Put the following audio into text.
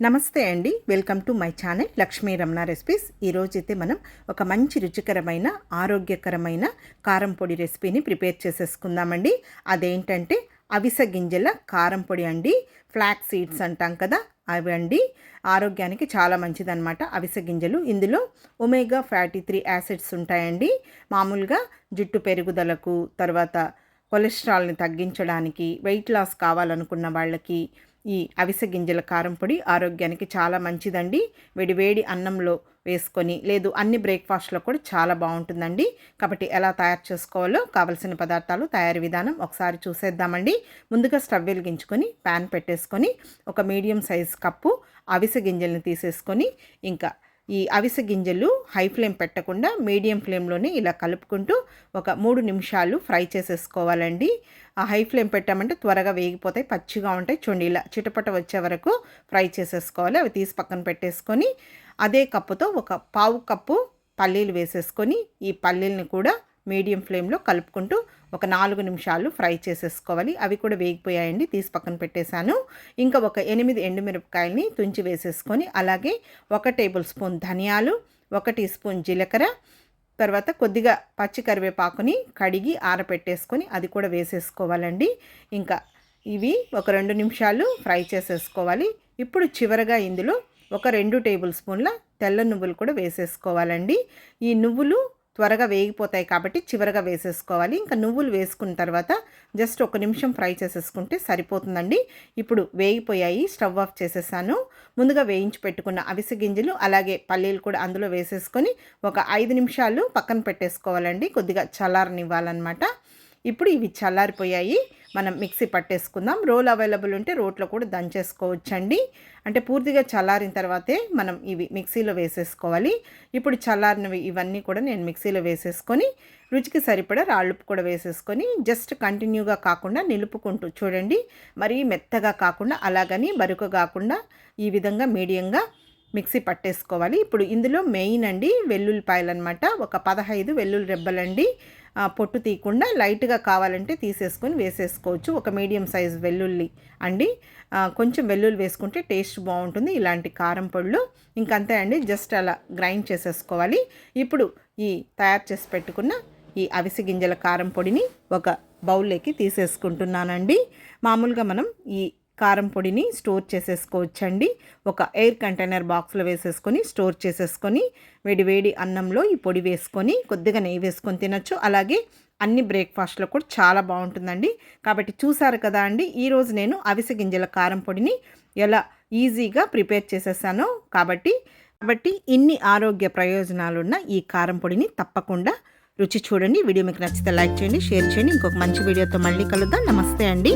నమస్తే అండి. Welcome to my channel Lakshmi Ramana recipes. ఈరోజైతే మనం ఒక మంచి రుచికరమైన ఆరోగ్యకరమైన కారం పొడి రెసిపీని ప్రిపేర్ చేసేసుకుందామండి. అదేంటంటే అవిసె గింజల కారం పొడి అండి. ఫ్లాక్ సీడ్స్ అంటాం కదా అవి అండి. ఆరోగ్యానికి చాలా మంచిదన్నమాట అవిసె గింజలు. ఇందులో ఒమేగా ఫ్యాటీ త్రీ యాసిడ్స్ ఉంటాయండి. మామూలుగా జుట్టు పెరుగుదలకు తర్వాత కొలెస్ట్రాల్ని తగ్గించడానికి వెయిట్ లాస్ కావాలనుకున్న వాళ్ళకి ఈ అవిసె గింజల కారం పొడి ఆరోగ్యానికి చాలా మంచిదండి. వేడివేడి అన్నంలో వేసుకొని లేదు అన్ని బ్రేక్ఫాస్ట్లో కూడా చాలా బాగుంటుందండి. కాబట్టి ఎలా తయారు చేసుకోవాలో కావలసిన పదార్థాలు తయారీ విధానం ఒకసారి చూసేద్దామండి. ముందుగా స్టవ్ వెలిగించుకొని ప్యాన్ పెట్టేసుకొని ఒక మీడియం సైజ్ కప్పు అవిసె గింజల్ని తీసేసుకొని ఇంకా ఈ అవిసె గింజలు హై ఫ్లేమ్ పెట్టకుండా మీడియం ఫ్లేమ్లోనే ఇలా కలుపుకుంటూ ఒక మూడు నిమిషాలు ఫ్రై చేసేసుకోవాలండి. ఆ హై ఫ్లేమ్ పెట్టామంటే త్వరగా వేగిపోతాయి పచ్చిగా ఉంటాయి. చూడండి ఇలా చిటపట వచ్చే వరకు ఫ్రై చేసేసుకోవాలి. అవి తీసి పక్కన పెట్టేసుకొని అదే కప్పుతో ఒక పావు కప్పు పల్లీలు వేసేసుకొని ఈ పల్లీలని కూడా మీడియం ఫ్లేమ్లో కలుపుకుంటూ ఒక నాలుగు నిమిషాలు ఫ్రై చేసేసుకోవాలి. అవి కూడా వేగిపోయాయండి. తీసి పక్కన పెట్టేశాను. ఇంకా ఒక ఎనిమిది ఎండుమిరపకాయలని తుంచి వేసేసుకొని అలాగే ఒక టేబుల్ స్పూన్ ధనియాలు ఒక టీ స్పూన్ జీలకర్ర తర్వాత కొద్దిగా పచ్చి కరివేపాకుని కడిగి ఆరపెట్టేసుకొని అది కూడా వేసేసుకోవాలండి. ఇంకా ఇవి ఒక రెండు నిమిషాలు ఫ్రై చేసేసుకోవాలి. ఇప్పుడు చివరగా ఇందులో ఒక రెండు టేబుల్ స్పూన్ల తెల్ల నువ్వులు కూడా వేసేసుకోవాలండి. ఈ నువ్వులు త్వరగా వేగిపోతాయి కాబట్టి చివరగా వేసేసుకోవాలి. ఇంకా నువ్వులు వేసుకున్న తర్వాత జస్ట్ ఒక నిమిషం ఫ్రై చేసేసుకుంటే సరిపోతుందండి. ఇప్పుడు వేగిపోయాయి స్టవ్ ఆఫ్ చేసేసాను. ముందుగా వేయించి పెట్టుకున్న అవిసె గింజలు అలాగే పల్లీలు కూడా అందులో వేసేసుకొని ఒక ఐదు నిమిషాలు పక్కన పెట్టేసుకోవాలండి. కొద్దిగా చల్లారనివ్వాలన్నమాట. ఇప్పుడు ఇవి చల్లారిపోయాయి. మనం మిక్సీ పట్టేసుకుందాం. రోల్ అవైలబుల్ ఉంటే రోట్లో కూడా దంచేసుకోవచ్చండి. అంటే పూర్తిగా చల్లారిన తర్వాతే మనం ఇవి మిక్సీలో వేసేసుకోవాలి. ఇప్పుడు చల్లారినవి ఇవన్నీ కూడా నేను మిక్సీలో వేసేసుకొని రుచికి సరిపడా రాళ్ళుప్పు కూడా వేసేసుకొని జస్ట్ కంటిన్యూగా కాకుండా నిలుపుకుంటూ చూడండి. మరీ మెత్తగా కాకుండా అలాగని బరుకు కాకుండా ఈ విధంగా మీడియంగా మిక్సీ పట్టేసుకోవాలి. ఇప్పుడు ఇందులో మెయిన్ అండి వెల్లుల్లిపాయలు అనమాట ఒక పదహైదు వెల్లుల్లి రెబ్బలండి. పొట్టు తీయకుండా లైట్గా కావాలంటే తీసేసుకొని వేసేసుకోవచ్చు. ఒక మీడియం సైజ్ వెల్లుల్లి అండి. కొంచెం వెల్లుల్లి వేసుకుంటే టేస్ట్ బాగుంటుంది. ఇలాంటి కారం పళ్ళు. ఇంకంతే అండి. జస్ట్ అలా గ్రైండ్ చేసేసుకోవాలి. ఇప్పుడు ఈ తయారు చేసి పెట్టుకున్న ఈ అవిసి గింజల కారం పొడిని ఒక బౌల్లోకి తీసేసుకుంటున్నానండి. మామూలుగా మనం ఈ కారం పొడిని స్టోర్ చేసేసుకోవచ్చండి. ఒక ఎయిర్ కంటైనర్ బాక్స్లో వేసేసుకొని స్టోర్ చేసేసుకొని వేడి వేడి అన్నంలో ఈ పొడి వేసుకొని కొద్దిగా నెయ్యి వేసుకొని తినచ్చు. అలాగే అన్ని బ్రేక్ఫాస్ట్లో కూడా చాలా బాగుంటుందండి. కాబట్టి చూసారు కదా అండి ఈరోజు నేను అవిసె గింజల కారం పొడిని ఎలా ఈజీగా ప్రిపేర్ చేసేసాను. కాబట్టి కాబట్టి ఇన్ని ఆరోగ్య ప్రయోజనాలున్న ఈ కారం పొడిని తప్పకుండా రుచి చూడండి. వీడియో మీకు నచ్చితే లైక్ చేయండి షేర్ చేయండి. ఇంకొక మంచి వీడియోతో మళ్ళీ కలుద్దాం. నమస్తే అండి.